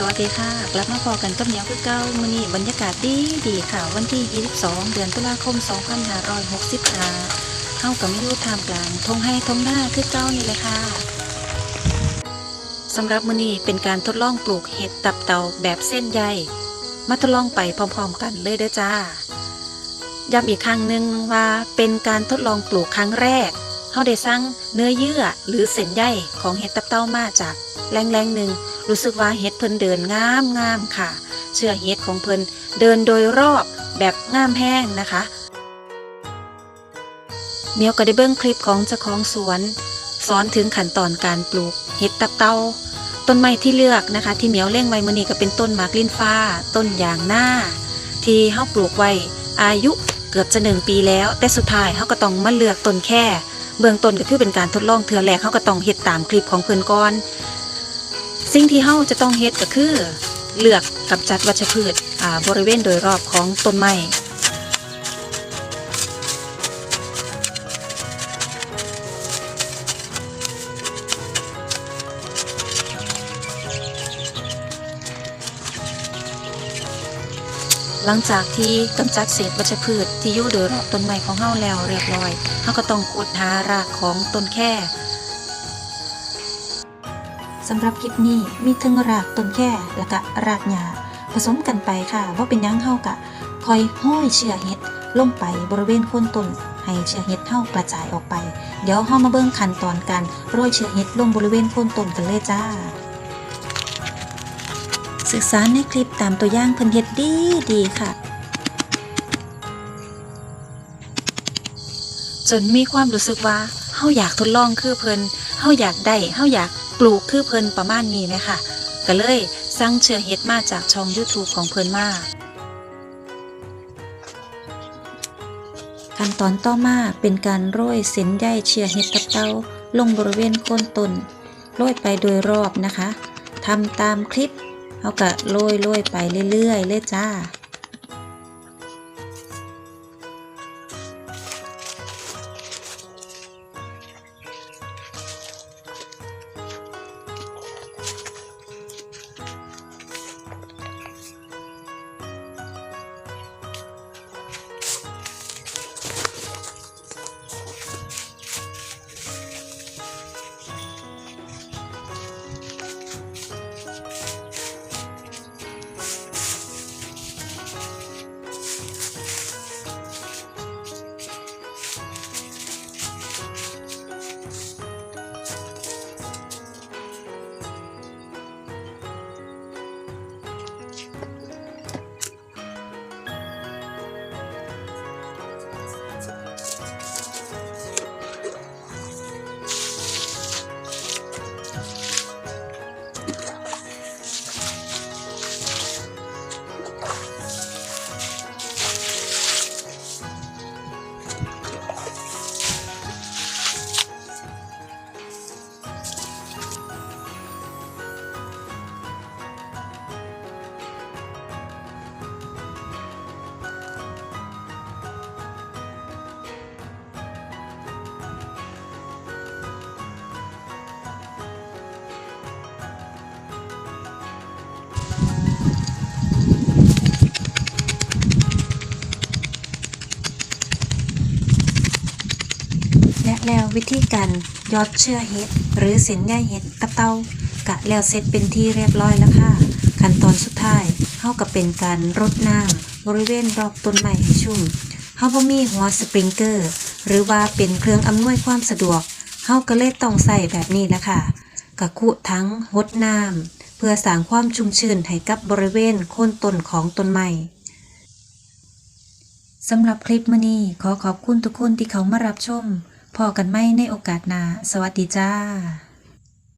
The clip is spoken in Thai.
สวัสดีค่ะกลับมาพอกันกับเหนียวคือเก้ามือนี้บรรยากาศดีดีค่ะ วันที่ 22 เดือนตุลาคม 2565เข้ากับมิยูทามกลางทงให้ทงหน้าคือเก้านี่เลยค่ะสำหรับมือนี้เป็นการทดลองปลูกเห็ดตับเต่าแบบเส้นใยมาทดลองไปพร้อมๆกันเลยเด้อจ้าย้ำอีกครั้งหนึ่งว่าเป็นการทดลองปลูกครั้งแรก เขาได้สร้างเนื้อเยื่อหรือเส้นใยของเห็ดตับเต่ามาจากแหล่งๆหนึ่งรู้สึกว่าเห็ดเพิ่นเดินงามงามค่ะ เชื่อเห็ดของเพิ่นเดินโดยรอบแบบงามแห้งนะคะเมียวก็ได้เบิ้งคลิปของเจ้าของสวน สอนถึงขั้นตอนการปลูกเห็ดตับเต้าต้นไม้ที่เลือกนะคะ ที่เหมียวเล่งไว้มือนี้ก็เป็นต้นมากลิ้นฟ้า ต้นยางหน้า ที่เฮาปลูกไว้อายุเกือบจะหนึ่งปีแล้ว แต่สุดท้ายเฮาก็ต้องมาเลือกต้นแค่ เบื้องต้นก็คือเป็นการทดลองเทือแรกเขาก็ต้องเฮ็ดตามคลิปของเพื่อนก่อน สิ่งที่เขาจะต้องเฮ็ดก็คือ เลือกกำจัดวัชพืชอ่าบริเวณโดยรอบของต้นไม้ หลังจากที่กำจัดเศษวัชพืชที่อยู่โดยรอบต้นไม้ของเฮาแล้วเรียบร้อยเฮาก็ต้องขุดหารากของต้นแค่สำหรับคลิปนี้มีทั้งรากต้นแค่และก็รากหญ้าผสมกันไปค่ะว่าเป็นยังเฮากะคอยห้อยเชื้อเห็ดลงไปบริเวณโคนต้นให้เชื้อเห็ดเฮากระจายออกไป เดี๋ยวเฮามาเบิ่งขั้นตอนการโรยเชื้อเห็ดลงบริเวณโคนต้นกันเลยจ้า ศึกษาในคลิปตามตัวอย่างเพิ่นเฮ็ดดีดีค่ะ จนมีความรู้สึกว่าเฮาอยากทดลองคือเพิ่นเฮาอยากได้เฮาอยากปลูกคือเพิ่นประมาณนี้ไหมค่ะ ก็เลยสั่งเชื้อเห็ดมาจากช่อง YouTube ของเพิ่นมาขั้นตอนต่อมาเป็นการโรยเส้นใยเชื้อเห็ดตับเตาลงบริเวณโคนต้นโรยไปโดยรอบนะคะทำตามคลิป เขาก็โรยโรยไปเรื่อยๆเลยจ้าะแล้ววิธีการยอดเชื่อเห็ดหรือเส้นใยเห็ดตับเตากะแล้วเสร็จเป็นที่เรียบร้อยแล้วค่ะ ขั้นตอนสุดท้ายเฮากับเป็นการรดน้ำบริเวณรอบต้นไม้ให้ชุ่มเฮาบ่มีหัวสปริงเกอร์ หรือว่าเป็นเครื่องอำนวยความสะดวกเฮาก็เลยต้องใส่แบบนี้แหละค่ะกะคุทั้งหดน้ำเพื่อสร้างความชุ่มชื้นให้กับบริเวณโคนต้นของต้นไม้สำหรับคลิปมื้อนี้ขอขอบคุณทุกคนที่เขามารับชม พอกันไหมในโอกาสหน้าสวัสดีจ้า